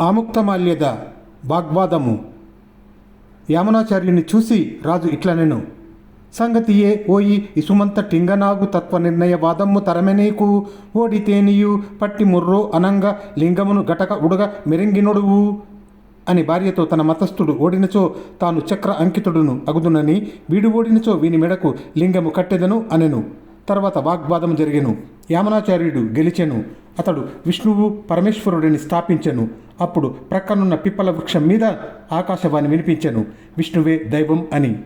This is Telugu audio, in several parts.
ఆముక్తమాల్యద వాగ్వాదము యామనాచార్యుని చూసి రాజు ఇట్లనెను సంగతియే ఓయి ఇసుమంత టింగనాగు తత్వ నిర్ణయ వాదము తరమెనీకు ఓడితేనియు పట్టి ముర్రో అనంగ లింగమును గటక ఉడగ మెరింగినొడువు అని భార్యతో తన మతస్థుడు ఓడినచో తాను చక్ర అంకితుడును అగుదునని వీడు ఓడినచో వీని మెడకు లింగము కట్టెదను అనెను. తర్వాత వాగ్వాదము జరిగెను. యామనాచార్యుడు గెలిచెను. అతడు విష్ణువు పరమేశ్వరుడిని స్థాపించెను. అప్పుడు ప్రక్కనున్న పిప్పల వృక్షం మీద ఆకాశవాణి వినిపించెను. విష్ణువే దైవం అని.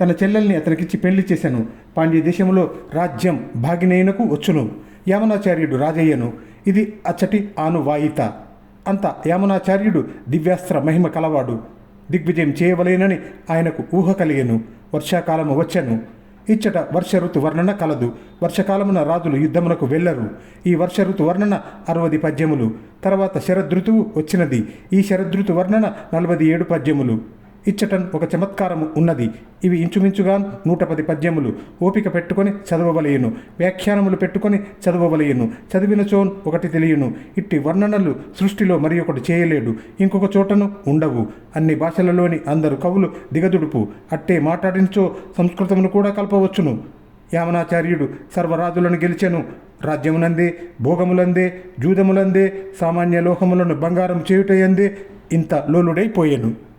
తన చెల్లెల్ని అతనికిచ్చి పెళ్ళి చేశాను పాండ్య దేశంలో రాజ్యం భాగినేయునకు వచ్చును. యామనాచార్యుడు రాజయ్యను. ఇది అచ్చటి ఆనువాయిత. అంత యామనాచార్యుడు దివ్యాస్త్ర మహిమ కలవాడు. దిగ్విజయం చేయవలేనని ఆయనకు ఊహ కలిగెను. వర్షాకాలము వచ్చాను. ఇచ్చట వర్ష ఋతు వర్ణన కలదు. వర్షకాలమున రాజులు యుద్ధమునకు వెళ్ళరు. ఈ వర్ష ఋతు వర్ణన అరవది పద్యములు. తర్వాత శరదృతువు వచ్చినది. ఈ శరదృతు వర్ణన నలభై ఏడు పద్యములు. ఇచ్చటం ఒక చమత్కారము ఉన్నది. ఇవి ఇంచుమించుగా నూట పది పద్యములు. ఓపిక పెట్టుకొని చదవవలయను. వ్యాఖ్యానములు పెట్టుకొని చదవవలయను. చదివినచోన్ ఒకటి తెలియను. ఇట్టి వర్ణనలు సృష్టిలో మరి ఒకటి చేయలేడు. ఇంకొక చోటను ఉండవు. అన్ని భాషలలోని అందరు కవులు దిగదుడుపు. అట్టే మాట్లాడించో సంస్కృతమును కూడా కలపవచ్చును. యామనాచార్యుడు సర్వరాజులను గెలిచెను. రాజ్యమునందే భోగములందే జూదములందే సామాన్య లోహములను బంగారం చేయుటయందే ఇంత లోలుడైపోయాను.